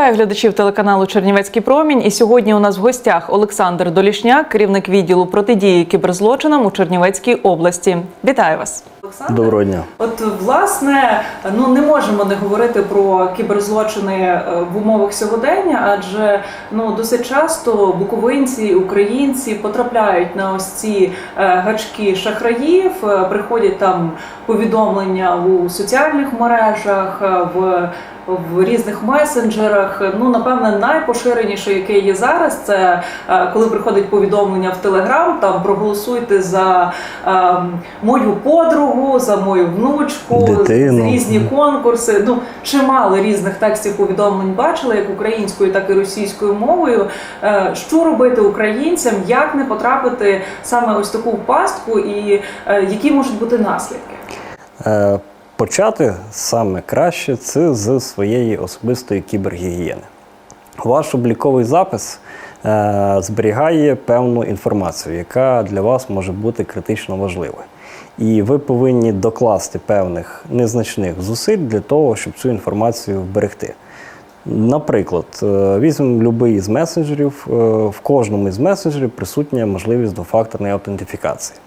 Вітаю глядачів телеканалу Чернівецький промінь. І сьогодні у нас в гостях Олександр Долішняк, керівник відділу протидії кіберзлочинам у Чернівецькій області. Вітаю вас, Олександр. Доброго дня. От власне, ну не можемо не говорити про кіберзлочини е, в умовах сьогодення, адже ну досить часто буковинці, українці потрапляють на ось ці е, гачки шахраїв, е, приходять там повідомлення у соціальних мережах, в в різних месенджерах. Ну, напевне, найпоширеніше, яке є зараз, це коли приходить повідомлення в Телеграм, там проголосуйте за е, мою подругу, за мою внучку, Дитину. різні конкурси. Ну, чимало різних текстів повідомлень бачили, як українською, так і російською мовою. Е, Що робити українцям, як не потрапити саме ось таку пастку, і е, які можуть бути наслідки? Е, Почати саме краще це з своєї особистої кібергігієни. Ваш обліковий запис е, зберігає певну інформацію, яка для вас може бути критично важливою. І ви повинні докласти певних незначних зусиль для того, щоб цю інформацію вберегти. Наприклад, е, візьмемо будь-який з месенджерів. е, В кожному із месенджерів присутня можливість двофакторної аутентифікації.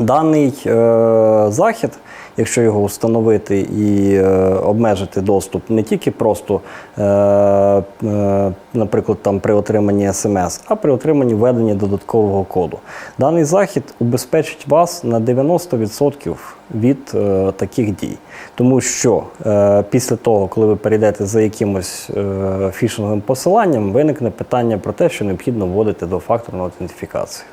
Даний е, захід, якщо його встановити і е, обмежити доступ не тільки просто, е, е, наприклад, там при отриманні смс, а при отриманні введення додаткового коду. Даний захід убезпечить вас на 90% від е, таких дій. Тому що е, після того, коли ви перейдете за якимось е, фішинговим посиланням, виникне питання про те, що необхідно вводити двофакторну аутентифікацію.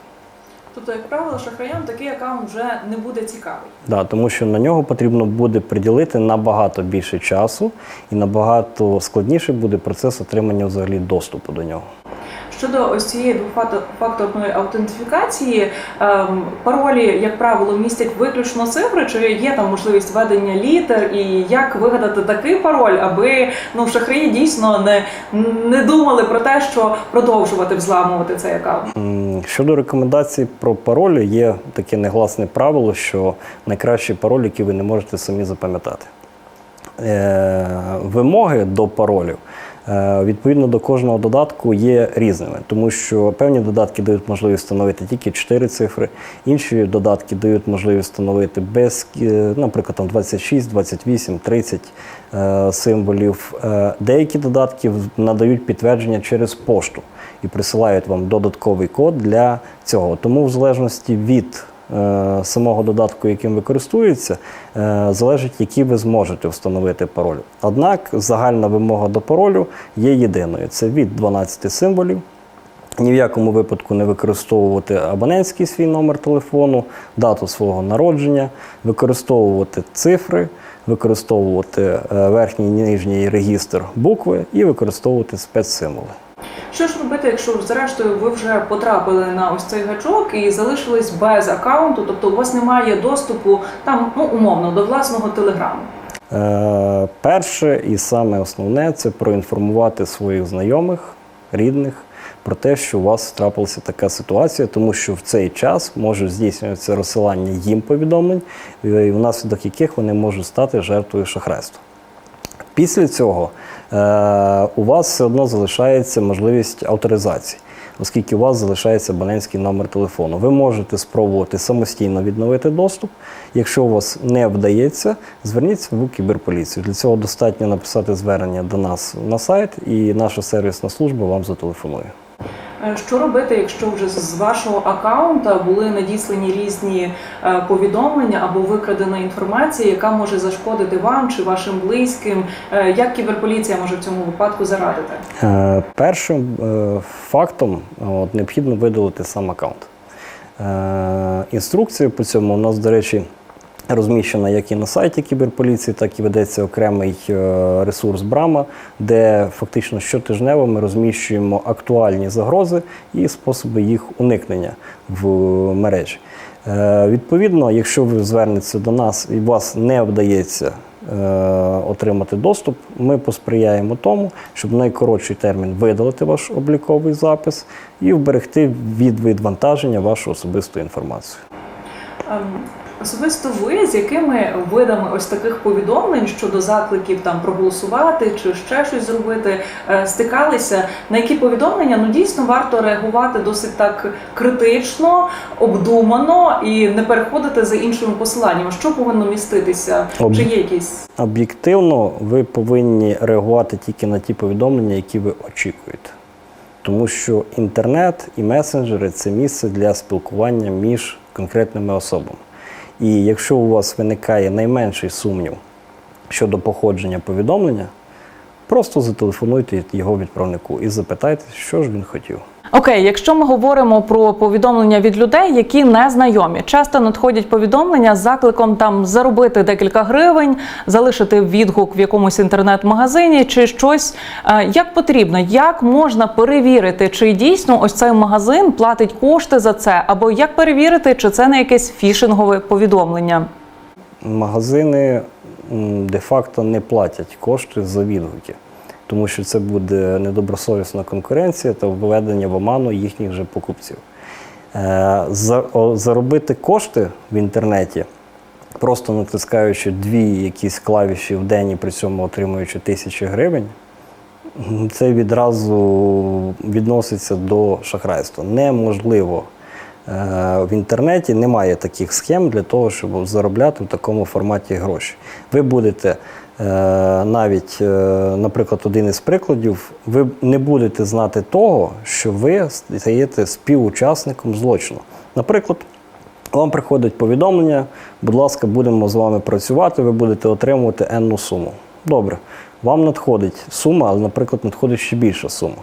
Тобто, як правило, шахраям такий аккаунт вже не буде цікавий. Да, тому що на нього потрібно буде приділити набагато більше часу і набагато складніший буде процес отримання взагалі доступу до нього. Щодо ось цієї двофакторної аутентифікації, ем, паролі, як правило, містять виключно цифри, чи є там можливість введення літер, і як вигадати такий пароль, аби ну шахраї дійсно не, не думали про те, що продовжувати взламувати цей аккаунт. Щодо рекомендацій про паролі, є таке негласне правило, що найкращий пароль, який ви не можете самі запам'ятати. Е, вимоги до паролів відповідно до кожного додатку є різними, тому що певні додатки дають можливість встановити тільки 4 цифри, інші додатки дають можливість встановити без, е, наприклад, там 26, 28, 30 е, символів. Е, Деякі додатки надають підтвердження через пошту і присилають вам додатковий код для цього. Тому, в залежності від е, самого додатку, яким ви користуєтеся, е, залежить, який ви зможете встановити пароль. Однак загальна вимога до паролю є єдиною: це від 12 символів. Ні в якому випадку не використовувати абонентський свій номер телефону, дату свого народження, використовувати цифри, використовувати е, верхній і нижній регістр букви і використовувати спецсимволи. Що ж робити, якщо зрештою ви вже потрапили на ось цей гачок і залишились без аккаунту, тобто у вас немає доступу там, ну умовно, до власного телеграму? Е, перше і саме основне це проінформувати своїх знайомих, рідних про те, що у вас трапилася така ситуація, тому що в цей час може здійснюватися розсилання їм повідомлень, внаслідок яких вони можуть стати жертвою шахрайства. Після цього у вас все одно залишається можливість авторизації, оскільки у вас залишається абонентський номер телефону. Ви можете спробувати самостійно відновити доступ. Якщо у вас не вдається, зверніться в кіберполіцію. Для цього достатньо написати звернення до нас на сайт, і наша сервісна служба вам зателефонує. Е, Що робити, якщо вже з вашого аккаунта були надіслані різні е, повідомлення або викрадена інформація, яка може зашкодити вам чи вашим близьким? Е, Як кіберполіція може в цьому випадку зарадити? Першим фактом необхідно видалити сам аккаунт. Інструкція по цьому у нас, до речі, розміщена як і на сайті кіберполіції, так і ведеться окремий е, ресурс Брама, де фактично щотижнево ми розміщуємо актуальні загрози і способи їх уникнення в мережі. Е, Відповідно, якщо ви звернетеся до нас і вас не вдається е, отримати доступ, ми посприяємо тому, щоб найкоротший термін видалити ваш обліковий запис і вберегти від відвантаження вашу особисту інформацію. Особисто ви з якими видами ось таких повідомлень щодо закликів там проголосувати чи ще щось зробити, е, стикалися? На які повідомлення ну дійсно варто реагувати досить так критично, обдумано і не переходити за іншими посиланнями? Що повинно міститися? Об- Чи є якісь Об'єктивно, ви повинні реагувати тільки на ті повідомлення, які ви очікуєте. Тому що інтернет і месенджери це місце для спілкування між конкретними особами. І якщо у вас виникає найменший сумнів щодо походження повідомлення, просто зателефонуйте його відправнику і запитайте, що ж він хотів. Окей, якщо ми говоримо про повідомлення від людей, які не знайомі, часто надходять повідомлення з закликом там заробити декілька гривень, залишити відгук в якомусь інтернет-магазині чи щось. Е, Як потрібно, як можна перевірити, чи дійсно ось цей магазин платить кошти за це, або як перевірити, чи це не якесь фішингове повідомлення? Магазини де-факто не платять кошти за відгуки, тому що це буде недобросовісна конкуренція та введення в оману їхніх же покупців. Е, Заробити кошти в інтернеті, просто натискаючи дві якісь клавіші в день і при цьому отримуючи тисячі гривень, це відразу відноситься до шахрайства. Неможливо Е, в інтернеті немає таких схем для того, щоб заробляти в такому форматі гроші. Ви будете навіть, е, наприклад, один із прикладів, ви не будете знати того, що ви стаєте співучасником злочину. Наприклад, вам приходить повідомлення, будь ласка, будемо з вами працювати, ви будете отримувати енну суму. Добре, вам надходить сума, але, наприклад, надходить ще більша сума.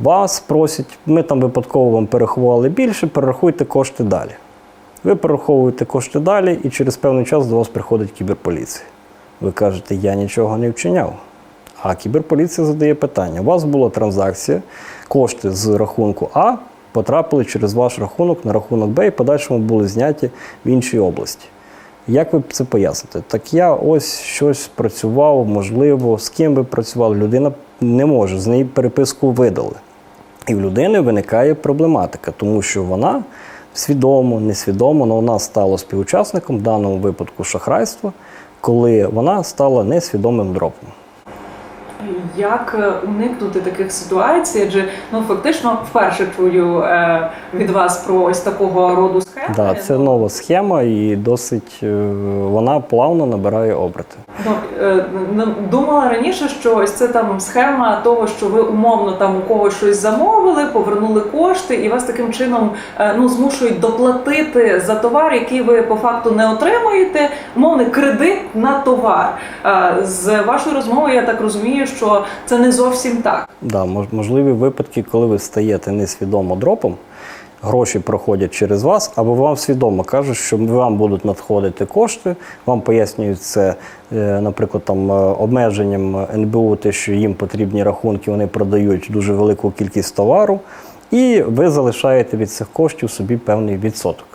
Вас просять, ми там випадково вам перерахували більше, перерахуйте кошти далі. Ви перераховуєте кошти далі, і через певний час до вас приходить кіберполіція. Ви кажете, я нічого не вчиняв. А кіберполіція задає питання: у вас була транзакція, кошти з рахунку А потрапили через ваш рахунок на рахунок Б і подальшому були зняті в іншій області. Як ви це поясните? Так я ось щось працював, можливо, з ким ви працювали. Людина не може, з неї переписку видали. І в людини виникає проблематика, тому що вона свідомо, несвідомо, але вона стала співучасником в даному випадку шахрайства, коли вона стала несвідомим дропом. Як е, уникнути таких ситуацій? Адже ну фактично вперше чую е, від вас про ось такого роду схеми. Да, це нова схема, і досить е, вона плавно набирає оберти. Ну, ну, думала раніше, що ось це там схема того, що ви умовно там у когось щось замовили, повернули кошти, і вас таким чином ну змушують доплатити за товар, який ви по факту не отримуєте. Умовний кредит на товар. З вашої розмови я так розумію, що це не зовсім так. Да, можливі випадки, коли ви стаєте несвідомо дропом, гроші проходять через вас, або вам свідомо кажуть, що вам будуть надходити кошти, вам пояснюють це, е, наприклад, там е, обмеженням НБУ, те, що їм потрібні рахунки, вони продають дуже велику кількість товару, і ви залишаєте від цих коштів собі певний відсоток.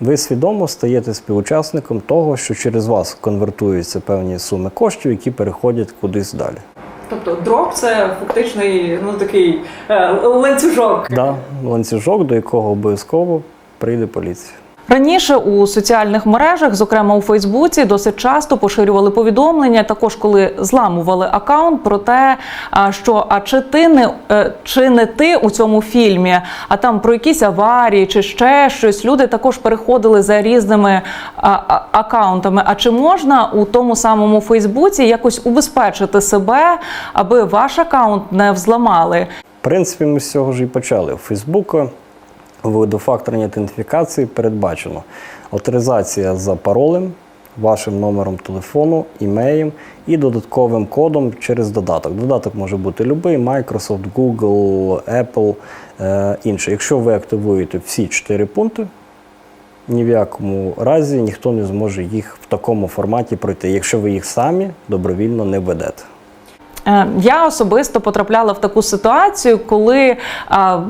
Ви свідомо стаєте співучасником того, що через вас конвертуються певні суми коштів, які переходять кудись далі. Тобто дроп це фактичний ну такий е, ланцюжок. Да, ланцюжок, до якого обов'язково прийде поліція. Раніше у соціальних мережах, зокрема у Фейсбуці, досить часто поширювали повідомлення, також коли зламували акаунт про те, що а чи ти не е, чи не ти у цьому фільмі, а там про якісь аварії чи ще щось. Люди також переходили за різними акаунтами. А чи можна у тому самому Фейсбуці якось убезпечити себе, аби ваш акаунт не взламали? В принципі, ми з цього ж і почали. У Фейсбуку в двофакторній ідентифікації передбачено авторизація за паролем, вашим номером телефону, імеєм і додатковим кодом через додаток. Додаток може бути будь-який, Microsoft, Google, Apple, е, інший. Якщо ви активуєте всі чотири пункти, ні в якому разі ніхто не зможе їх в такому форматі пройти, якщо ви їх самі добровільно не ведете. Е, Я особисто потрапляла в таку ситуацію, коли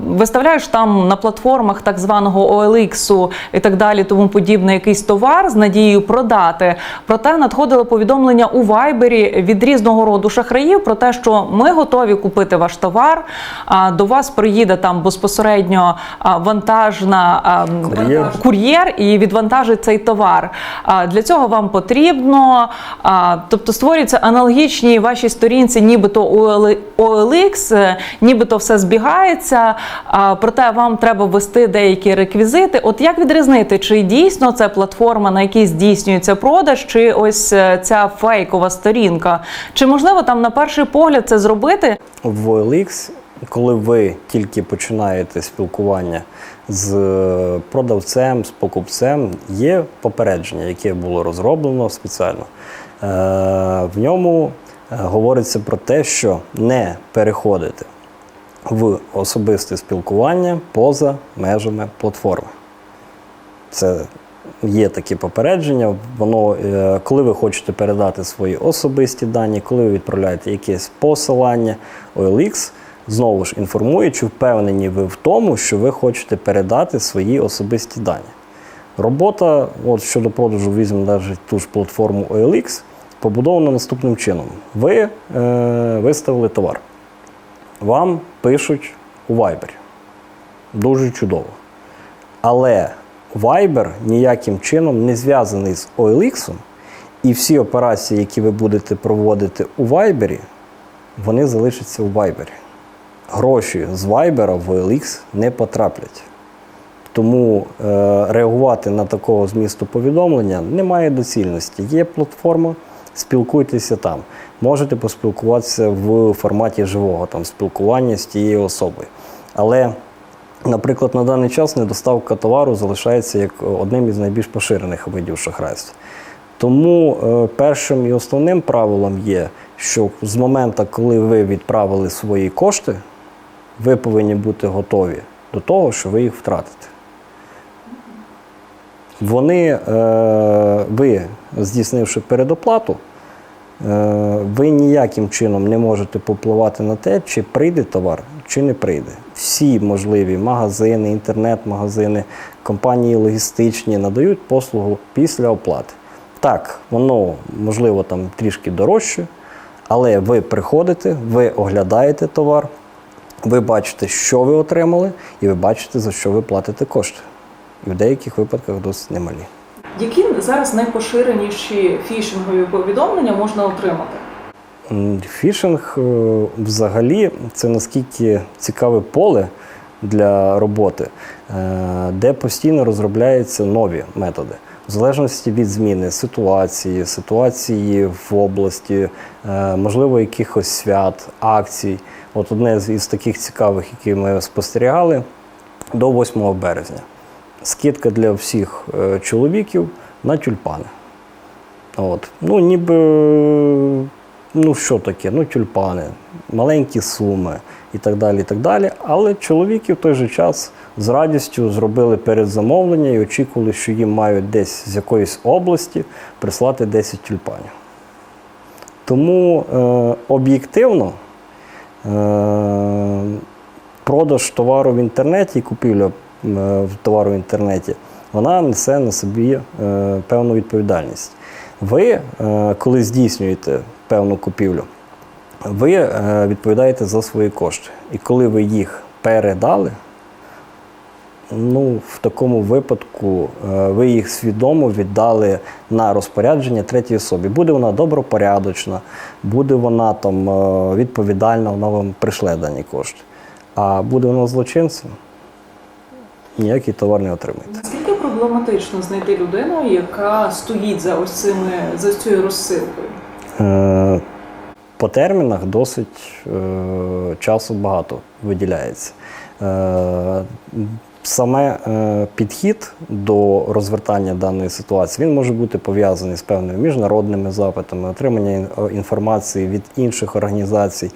виставляєш там на платформах так званого OLX і так далі, тому подібне, якийсь товар з надією продати. Проте надходило повідомлення у Вайбері від різного роду шахраїв про те, що ми готові купити ваш товар. До вас приїде там безпосередньо вантажна Кур'єр. кур'єр і відвантажить цей товар. А, Для цього вам потрібно, тобто створюються аналогічні вашій сторінці, нібито OL- OLX, е, нібито все збігається. Проте вам треба ввести деякі реквізити. От як відрізнити, чи дійсно це платформа, на якій здійснюється продаж, чи ось е, ця фейкова сторінка? Чи можливо там на перший погляд це зробити? В OLX, коли ви тільки починаєте спілкування з е, продавцем, з покупцем, є попередження, яке було розроблено спеціально. В ньому говориться про те, що не переходити в особисте спілкування поза межами платформи. Це є такі попередження. Воно, е, коли ви хочете передати свої особисті дані, коли ви відправляєте якесь посилання, OLX знову ж інформує, чи впевнені ви в тому, що ви хочете передати свої особисті дані. Робота от щодо продажу візьмемо навіть ту ж платформу OLX, побудована наступним чином. Ви е, виставили товар. Вам пишуть у Viber. Дуже чудово. Але Viber ніяким чином не зв'язаний з OLX, і всі операції, які ви будете проводити у Viber, вони залишаться у Viber. Гроші з Viber в OLX не потраплять. Тому е, реагувати на такого змісту повідомлення немає доцільності. Є платформа, спілкуйтеся там. Можете поспілкуватися в форматі живого там, спілкування з тією особою. Але, наприклад, на даний час недоставка товару залишається як одним із найбільш поширених видів шахрайства. Тому е, першим і основним правилом є, що з моменту, коли ви відправили свої кошти, ви повинні бути готові до того, що ви їх втратите. Вони, е, ви, здійснивши передоплату, е, ви ніяким чином не можете попливати на те, чи прийде товар, чи не прийде. Всі можливі магазини, інтернет-магазини, компанії логістичні надають послугу після оплати. Так, воно можливо там трішки дорожче, але ви приходите, ви оглядаєте товар, ви бачите, що ви отримали, і ви бачите, за що ви платите кошти. І в деяких випадках досить немалі. Які зараз найпоширеніші фішингові повідомлення можна отримати? Фішинг е, взагалі це наскільки цікаве поле для роботи, е, де постійно розробляються нові методи. В залежності від зміни ситуації, ситуації в області, е, можливо, якихось свят, акцій. От одне із таких цікавих, які ми спостерігали, до 8 березня. Скидка для всіх е, чоловіків на тюльпани. От. Ну, ніби, ну що таке? Ну, тюльпани, маленькі суми і так далі. і так далі. Але чоловіки в той же час з радістю зробили передзамовлення і очікували, що їм мають десь з якоїсь області прислати 10 тюльпанів. Тому е, об'єктивно е, продаж товару в інтернеті і купівля товару в інтернеті, вона несе на собі е, певну відповідальність. Ви, е, коли здійснюєте певну купівлю, ви е, відповідаєте за свої кошти. І коли ви їх передали, ну, в такому випадку е, ви їх свідомо віддали на розпорядження третій особі. Буде вона добропорядочна, буде вона там е, відповідальна, вона вам пришле дані кошти. А буде вона злочинцем, ніякий товар не отримаєте. Наскільки проблематично знайти людину, яка стоїть за ось цими за цією розсилкою? Е, По термінах досить е, часу багато виділяється. Е, Саме е, підхід до розвертання даної ситуації він може бути пов'язаний з певними міжнародними запитами, отримання інформації від інших організацій,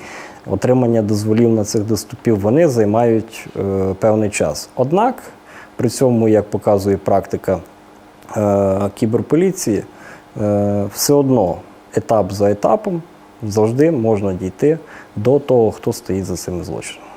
отримання дозволів на цих доступів. Вони займають е, певний час. Однак при цьому, як показує практика е, кіберполіції, е, все одно етап за етапом завжди можна дійти до того, хто стоїть за цими злочинами.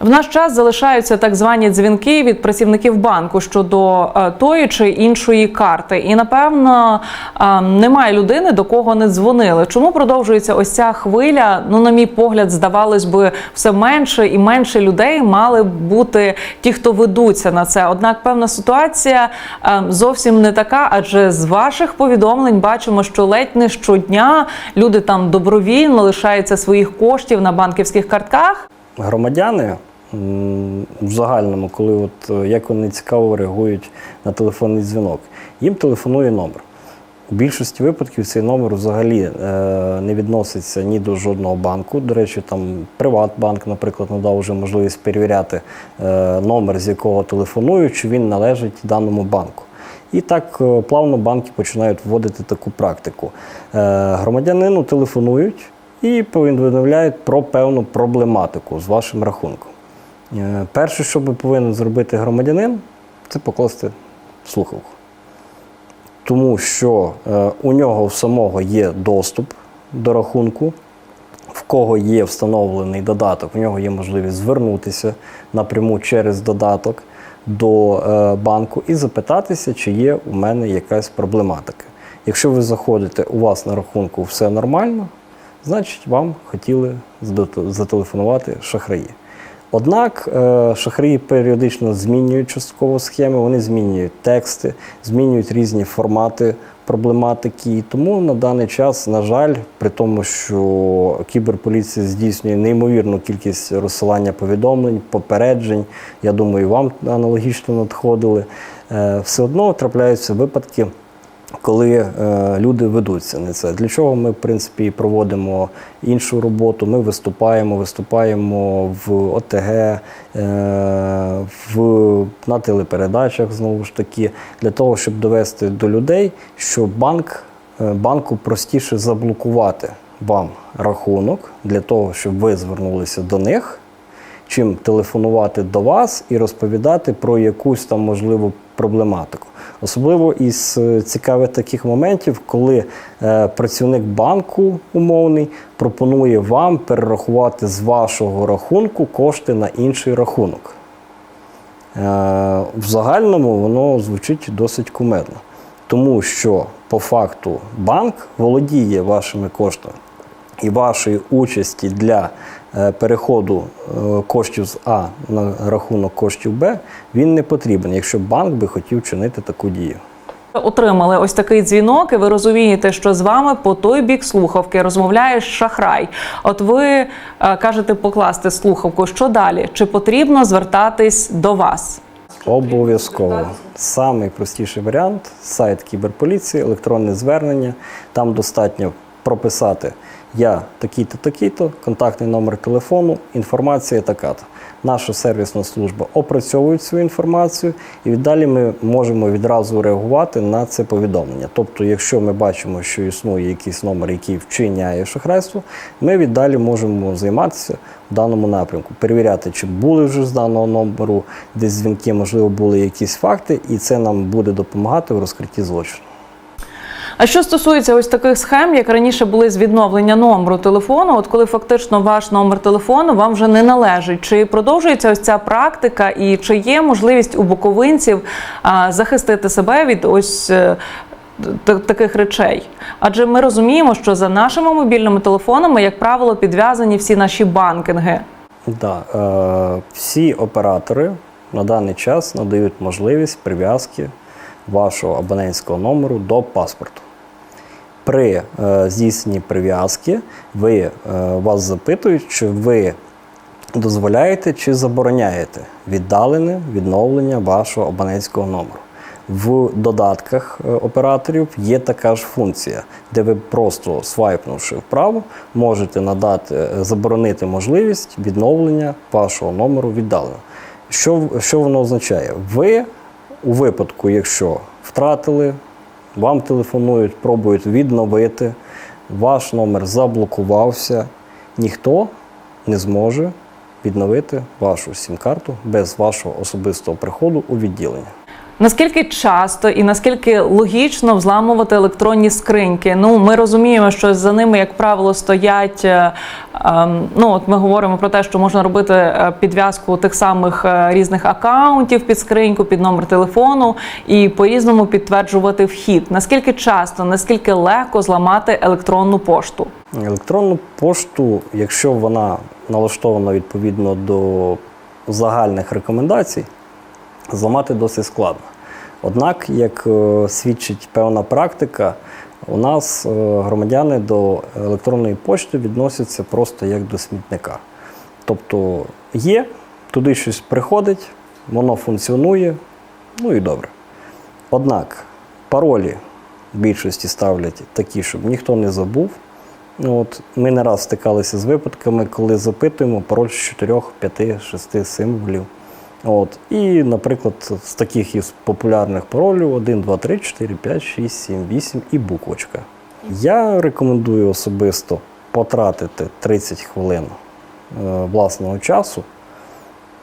В наш час залишаються так звані дзвінки від працівників банку щодо е, тої чи іншої карти. І напевно е, немає людини, до кого не дзвонили. Чому продовжується ось ця хвиля? Ну, на мій погляд, здавалось би, все менше і менше людей мали б бути ті, хто ведуться на це. Однак певна ситуація е, зовсім не така, адже з ваших повідомлень бачимо, що ледь не щодня люди там добровільно лишаються своїх коштів на банківських картках. Громадяни в загальному, коли от е, як вони цікаво реагують на телефонний дзвінок, їм телефонує номер. У більшості випадків цей номер взагалі е, не відноситься ні до жодного банку. До речі, там Приватбанк, наприклад, надав вже можливість перевіряти е, номер, з якого телефонують, чи він належить даному банку. І так плавно банки починають вводити таку практику. Громадянину телефонують і повідомляють про певну проблематику з вашим рахунком. Е, Перше, що би повинен зробити громадянин, це покласти слухавку. Тому що е, у нього в самого є доступ до рахунку, в кого є встановлений додаток, в нього є можливість звернутися напряму через додаток до е, банку і запитатися, чи є у мене якась проблематика. Якщо ви заходите, у вас на рахунку все нормально, значить вам хотіли зателефонувати шахраї. Однак е, шахраї періодично змінюють частково схеми, вони змінюють тексти, змінюють різні формати проблематики. І тому на даний час, на жаль, при тому, що кіберполіція здійснює неймовірну кількість розсилання повідомлень, попереджень, я думаю, і вам аналогічно надходили, е, все одно трапляються випадки коли е, люди ведуться на це. Для чого ми, в принципі, проводимо іншу роботу? Ми виступаємо, виступаємо в ОТГ, е, в, на телепередачах, знову ж таки, для того, щоб довести до людей, що банк, е, банку простіше заблокувати вам рахунок для того, щоб ви звернулися до них чим телефонувати до вас і розповідати про якусь там можливу проблематику. Особливо із е, цікавих таких моментів, коли е, працівник банку умовний пропонує вам перерахувати з вашого рахунку кошти на інший рахунок. Е, в загальному воно звучить досить кумедно, тому що по факту банк володіє вашими коштами і вашої участі для переходу е, коштів з А на рахунок коштів Б він не потрібен, якщо банк би хотів чинити таку дію. Отримали ось такий дзвінок, і ви розумієте, що з вами по той бік слухавки розмовляє шахрай. От ви е, кажете покласти слухавку. Що далі? Чи потрібно звертатись до вас? Обов'язково. Самий простіший варіант сайт кіберполіції, електронне звернення. Там достатньо прописати я такий-то, такий-то, контактний номер телефону, інформація така-то. Наша сервісна служба опрацьовує цю інформацію, і віддалі ми можемо відразу реагувати на це повідомлення. Тобто, якщо ми бачимо, що існує якийсь номер, який вчиняє шахрайство, ми віддалі можемо займатися в даному напрямку, перевіряти, чи були вже з даного номеру десь дзвінки, можливо, були якісь факти, і це нам буде допомагати в розкритті злочину. А що стосується ось таких схем, як раніше були з відновлення номеру телефону, от коли фактично ваш номер телефону вам вже не належить, чи продовжується ось ця практика, і чи є можливість у буковинців а, захистити себе від ось. е, Таких речей, адже ми розуміємо, що за нашими мобільними телефонами, як правило, підв'язані всі наші банкінги. Да, е, всі оператори на даний час надають можливість прив'язки вашого абонентського номеру до паспорту. При е, здійсненні прив'язки ви, е, вас запитують, чи ви дозволяєте чи забороняєте віддалене відновлення вашого абонентського номеру. В додатках е, операторів є така ж функція, де ви просто свайпнувши вправо, можете надати, заборонити можливість відновлення вашого номеру віддалено. Що, що воно означає? Ви у випадку, якщо втратили, вам телефонують, пробують відновити, ваш номер заблокувався, ніхто не зможе відновити вашу сім-карту без вашого особистого приходу у відділення. Наскільки часто і наскільки логічно взламувати електронні скриньки? Ну, ми розуміємо, що за ними, як правило, стоять. е, ем, Ну, от ми говоримо про те, що можна робити е, підв'язку тих самих е, різних акаунтів під скриньку, під номер телефону і по-різному підтверджувати вхід. Наскільки часто, наскільки легко зламати електронну пошту? Електронну пошту, якщо вона налаштована відповідно до загальних рекомендацій, зламати досить складно. Однак, як е, свідчить певна практика, у нас е, громадяни до електронної пошти відносяться просто як до смітника. Тобто є, туди щось приходить, воно функціонує, ну і добре. Однак паролі в більшості ставлять такі, щоб ніхто не забув. Ну, От, ми не раз стикалися з випадками, коли запитуємо пароль з 4, 5, 6 символів. От. І, наприклад, з таких із популярних паролів 1, 2, 3, 4, 5, 6, 7, 8 і буквочка. Я рекомендую особисто потратити 30 хвилин е, власного часу,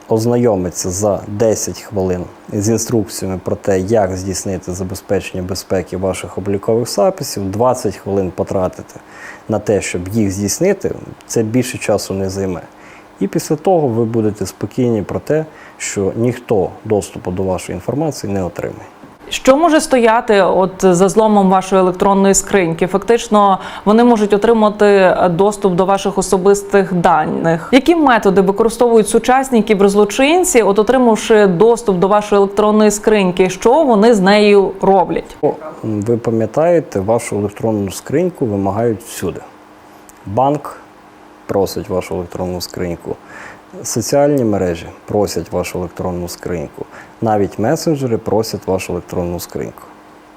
ознайомитися за 10 хвилин з інструкціями про те, як здійснити забезпечення безпеки ваших облікових записів, 20 хвилин потратити на те, щоб їх здійснити, це більше часу не займе. І після того ви будете спокійні про те, що ніхто доступу до вашої інформації не отримає. Що може стояти от за зломом вашої електронної скриньки? Фактично, вони можуть отримати доступ до ваших особистих даних. Які методи використовують сучасні кіберзлочинці, от отримавши доступ до вашої електронної скриньки? Що вони з нею роблять? Ви пам'ятаєте, вашу електронну скриньку вимагають всюди. Банк просить вашу електронну скриньку. Соціальні мережі просять вашу електронну скриньку. Навіть месенджери просять вашу електронну скриньку.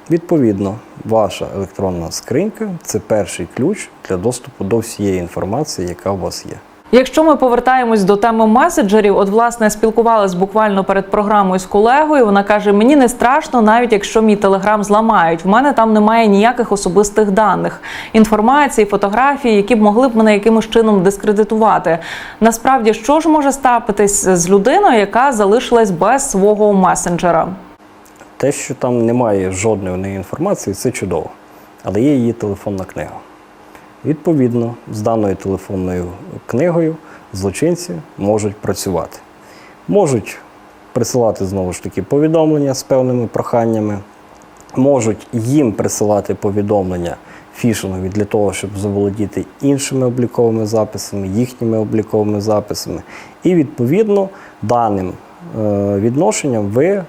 Відповідно, ваша електронна скринька це перший ключ для доступу до всієї інформації, яка у вас є. Якщо ми повертаємось до теми меседжерів, от власне спілкувалась буквально перед програмою з колегою. Вона каже: мені не страшно, навіть якщо мій телеграм зламають. В мене там немає ніяких особистих даних, інформації, фотографії, які б могли б мене якимось чином дискредитувати. Насправді, що ж може стапитись з людиною, яка залишилась без свого месенджера? Те, що там немає жодної інформації, це чудово. Але є її телефонна книга. Відповідно, з даною телефонною книгою злочинці можуть працювати. Можуть присилати знову ж таки повідомлення з певними проханнями, можуть їм присилати повідомлення фішингові для того, щоб заволодіти іншими обліковими записами, їхніми обліковими записами. І відповідно даним е, відношенням ви,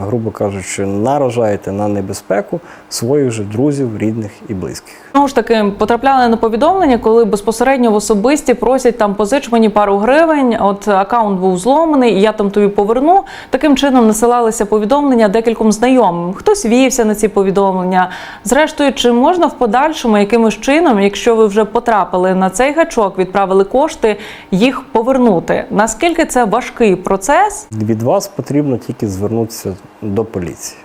грубо кажучи, наражаєте на небезпеку своїх же друзів, рідних і близьких. Знову ж таки, потрапляли на повідомлення, коли безпосередньо в особисті просять там позич мені пару гривень. От акаунт був зломаний, і я там тобі поверну. Таким чином насилалися повідомлення декільком знайомим. Хтось вівся на ці повідомлення. Зрештою, чи можна в подальшому якимось чином, якщо ви вже потрапили на цей гачок, відправили кошти, їх повернути? Наскільки це важкий процес? Від вас потрібно тільки звернутися до поліції,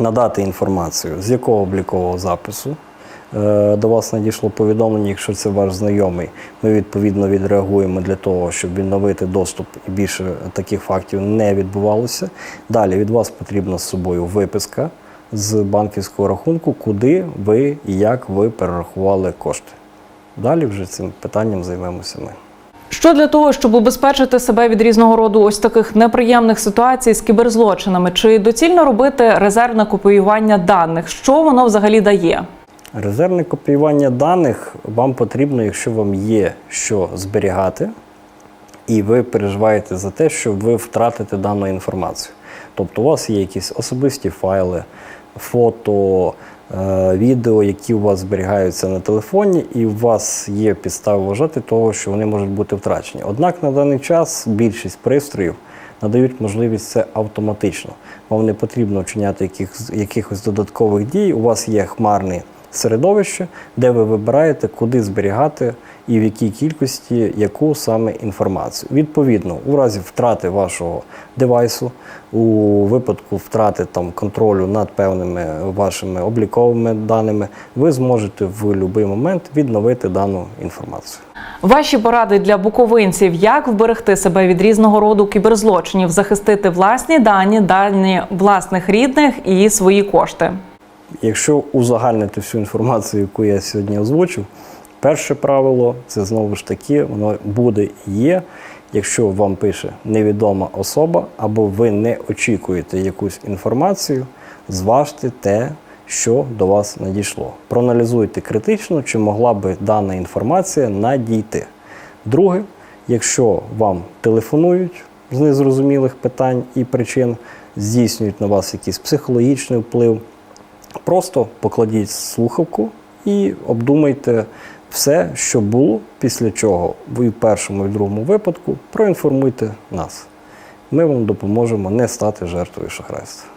надати інформацію, з якого облікового запису е, до вас надійшло повідомлення, якщо це ваш знайомий. Ми відповідно відреагуємо для того, щоб відновити доступ і більше таких фактів не відбувалося. Далі від вас потрібна з собою виписка з банківського рахунку, куди ви і як ви перерахували кошти. Далі вже цим питанням займемося ми. Що для того, щоб убезпечити себе від різного роду ось таких неприємних ситуацій з кіберзлочинами? Чи доцільно робити резервне копіювання даних? Що воно взагалі дає? Резервне копіювання даних вам потрібно, якщо вам є що зберігати, і ви переживаєте за те, що ви втратите дану інформацію. Тобто у вас є якісь особисті файли, фото, відео, які у вас зберігаються на телефоні, і у вас є підстави вважати того, що вони можуть бути втрачені. Однак на даний час більшість пристроїв надають можливість це автоматично. Вам не потрібно вчиняти яких, якихось додаткових дій. У вас є хмарне середовище, де ви вибираєте, куди зберігати і в якій кількості яку саме інформацію. Відповідно, у разі втрати вашого девайсу, у випадку втрати там контролю над певними вашими обліковими даними, ви зможете в будь-який момент відновити дану інформацію. Ваші поради для буковинців, як вберегти себе від різного роду кіберзлочинів, захистити власні дані, дані власних рідних і свої кошти. Якщо узагальнити всю інформацію, яку я сьогодні озвучив, перше правило це знову ж таки, воно буде і є. Якщо вам пише невідома особа, або ви не очікуєте якусь інформацію, зважте те, що до вас надійшло. Проаналізуйте критично, чи могла би дана інформація надійти. Друге, якщо вам телефонують з незрозумілих питань і причин, здійснюють на вас якийсь психологічний вплив, Просто покладіть слухавку і обдумайте все, що було, після чого ви в першому і другому випадку проінформуйте нас. Ми вам допоможемо не стати жертвою шахрайства.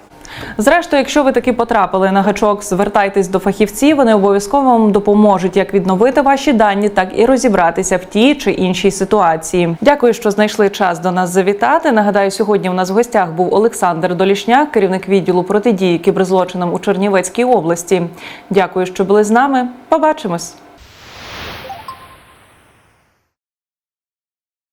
Зрештою, якщо ви таки потрапили на гачок, звертайтесь до фахівців. Вони обов'язково вам допоможуть як відновити ваші дані, так і розібратися в тій чи іншій ситуації. Дякую, що знайшли час до нас завітати. Нагадаю, сьогодні у нас в гостях був Олександр Долішняк, керівник відділу протидії кіберзлочинам у Чернівецькій області. Дякую, що були з нами. Побачимось.